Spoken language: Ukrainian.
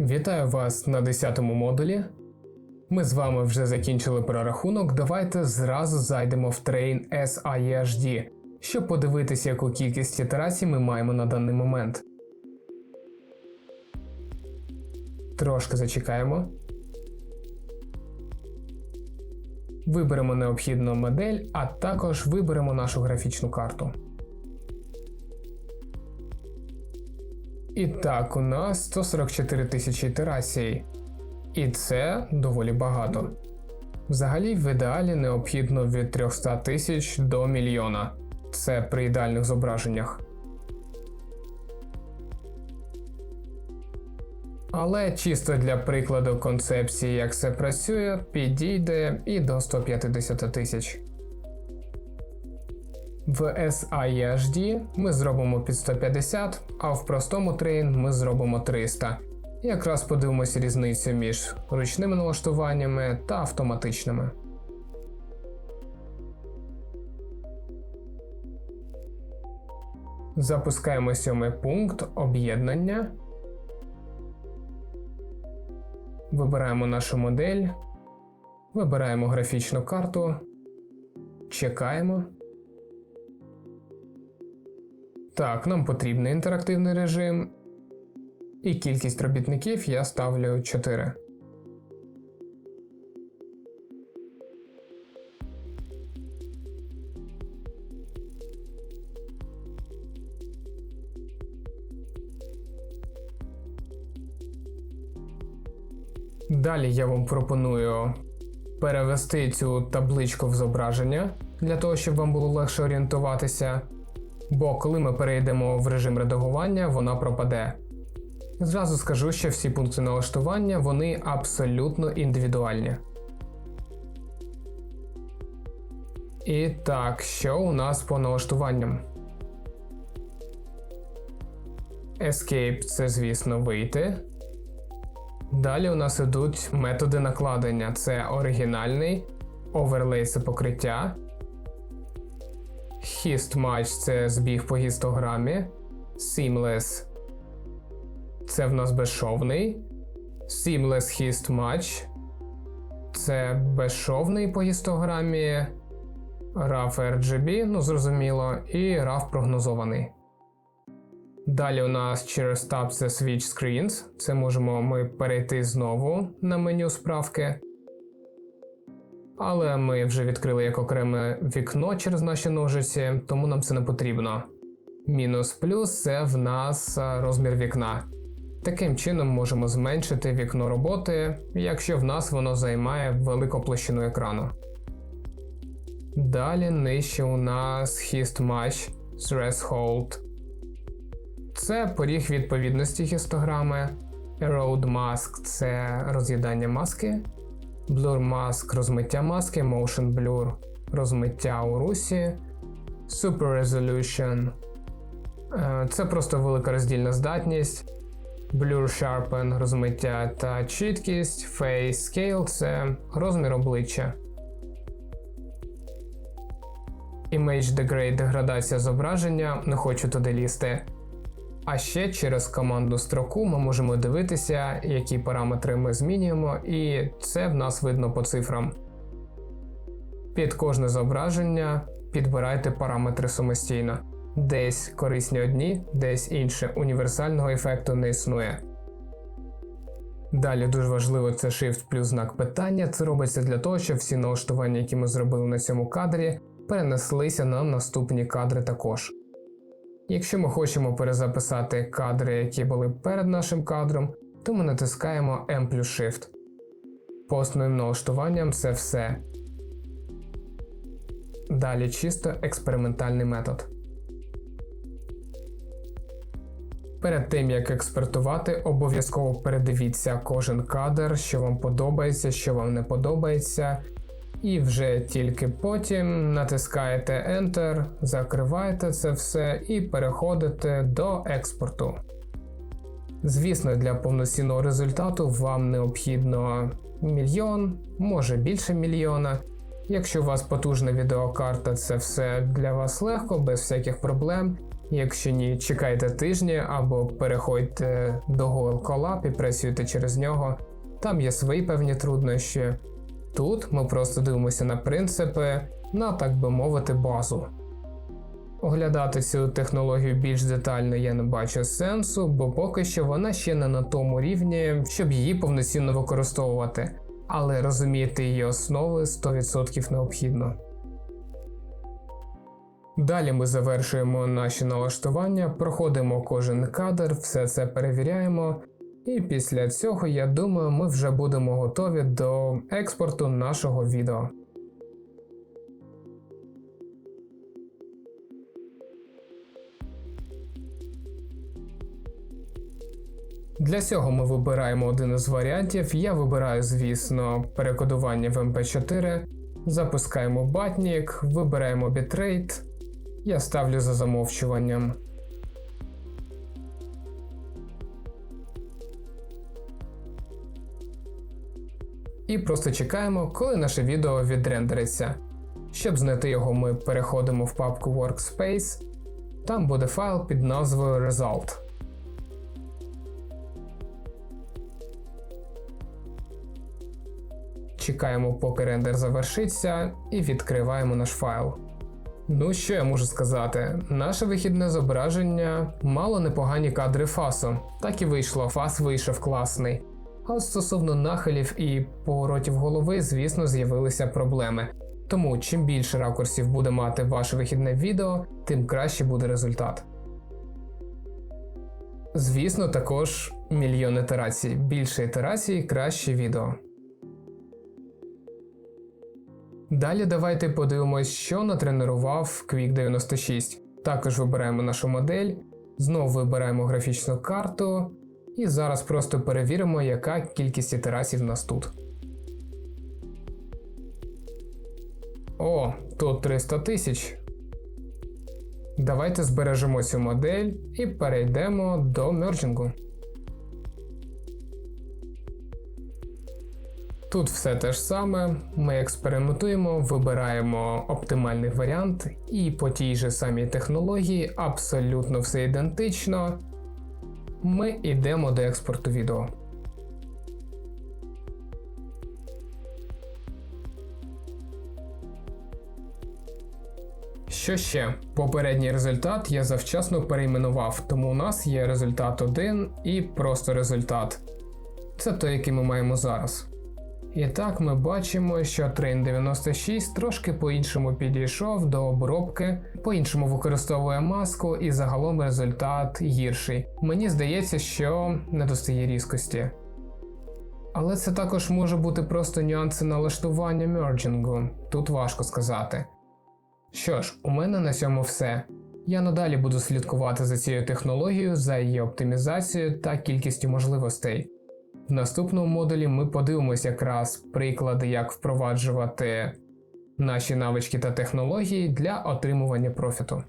Вітаю вас на 10-му модулі. Ми з вами вже закінчили прорахунок. Давайте зразу зайдемо в трейн SIHD, щоб подивитися, яку кількість ітерацій ми маємо на даний момент. Трошки зачекаємо. Виберемо необхідну модель, а також виберемо нашу графічну карту. І так, у нас 144 тисячі ітерацій. І це доволі багато. Взагалі, в ідеалі необхідно від 300 тисяч до мільйона. Це при ідеальних зображеннях. Але чисто для прикладу концепції, як це працює, підійде і до 150 тисяч. В SIHD ми зробимо під 150, а в простому трейн ми зробимо 300. Якраз подивимося різницю між ручними налаштуваннями та автоматичними. Запускаємо сьомий пункт об'єднання. Вибираємо нашу модель, вибираємо графічну карту, чекаємо. Так, нам потрібний інтерактивний режим. І кількість робітників я ставлю 4. Далі я вам пропоную перевести цю табличку в зображення для того, щоб вам було легше орієнтуватися. Бо коли ми перейдемо в режим редагування, вона пропаде. Зразу скажу, що всі пункти налаштування вони абсолютно індивідуальні. І так, що у нас по налаштуванням? Escape це, звісно, вийти. Далі у нас ідуть методи накладення: це оригінальний, Overlay це покриття. Hist Match це збіг по гістограмі. Seamless це в нас безшовний. Seamless Hist Match це безшовний по гістограмі. RAW RGB, ну зрозуміло, і RAW прогнозований. Далі у нас через Tab це Switch Screens. Це можемо ми перейти знову на меню справки. Але ми вже відкрили як окреме вікно через наші ножиці, тому нам це не потрібно. Мінус плюс це в нас розмір вікна. Таким чином можемо зменшити вікно роботи, якщо в нас воно займає велику площину екрану. Далі нижче у нас Hist Match Threshold. Це поріг відповідності хістограми. Erode Mask це роз'їдання маски. Blur Mask розмиття маски, Motion Blur розмиття у русі, Super Resolution це просто велика роздільна здатність. Blur Sharpen розмиття та чіткість, Face Scale це розмір обличчя. Image Degrade деградація зображення, не хочу туди лізти. А ще через командну строку ми можемо дивитися, які параметри ми змінюємо, і це в нас видно по цифрам. Під кожне зображення підбирайте параметри самостійно. Десь корисні одні, десь інше універсального ефекту не існує. Далі дуже важливо це Shift плюс знак питання. Це робиться для того, щоб всі налаштування, які ми зробили на цьому кадрі, перенеслися на наступні кадри також. Якщо ми хочемо перезаписати кадри, які були перед нашим кадром, то ми натискаємо M плюс Shift. По основним налаштуванням це все. Далі чисто експериментальний метод. Перед тим як експортувати, обов'язково передивіться кожен кадр, що вам подобається, що вам не подобається. І вже тільки потім натискаєте Enter, закриваєте це все і переходите до експорту. Звісно, для повноцінного результату вам необхідно мільйон, може більше мільйона. Якщо у вас потужна відеокарта, це все для вас легко, без всяких проблем. Якщо ні, чекайте тижні або переходьте до Google Colab і працюйте через нього. Там є свої певні труднощі. Тут ми просто дивимося на принципи, на так би мовити, базу. Оглядати цю технологію більш детально я не бачу сенсу, бо поки що вона ще не на тому рівні, щоб її повноцінно використовувати, але розуміти її основи 100% необхідно. Далі ми завершуємо наші налаштування, проходимо кожен кадр, все це перевіряємо, і після цього, я думаю, ми вже будемо готові до експорту нашого відео. Для цього ми вибираємо один із варіантів. Я вибираю, звісно, перекодування в MP4, запускаємо батнік, вибираємо бітрейт. Я ставлю за замовчуванням. І просто чекаємо, коли наше відео відрендериться. Щоб знайти його, ми переходимо в папку Workspace. Там буде файл під назвою Result. Чекаємо, поки рендер завершиться, і відкриваємо наш файл. Ну, що я можу сказати? Наше вихідне зображення мало непогані кадри фасу. Так і вийшло, фас вийшов класний. А от стосовно нахилів і поворотів голови, звісно, з'явилися проблеми. Тому чим більше ракурсів буде мати ваше вихідне відео, тим краще буде результат. Звісно, також мільйон ітерацій. Більше ітерацій, краще відео. Далі давайте подивимось, що натренував Quick 96. Також вибираємо нашу модель, знову вибираємо графічну карту, і зараз просто перевіримо, яка кількість ітерацій в нас тут. О, тут 300 тисяч. Давайте збережемо цю модель і перейдемо до мерджингу. Тут все те ж саме, ми експериментуємо, вибираємо оптимальний варіант, і по тій же самій технології абсолютно все ідентично. Ми йдемо до експорту відео. Що ще? Попередній результат я завчасно перейменував, тому у нас є результат 1 і просто результат. Це той, який ми маємо зараз. І так ми бачимо, що Train 96 трошки по-іншому підійшов до обробки, по-іншому використовує маску, і загалом результат гірший. Мені здається, що не достає різкості. Але це також може бути просто нюанси налаштування мерджингу, тут важко сказати. Що ж, у мене на цьому все. Я надалі буду слідкувати за цією технологією, за її оптимізацією та кількістю можливостей. В наступному модулі ми подивимося якраз приклади, як впроваджувати наші навички та технології для отримування профіту.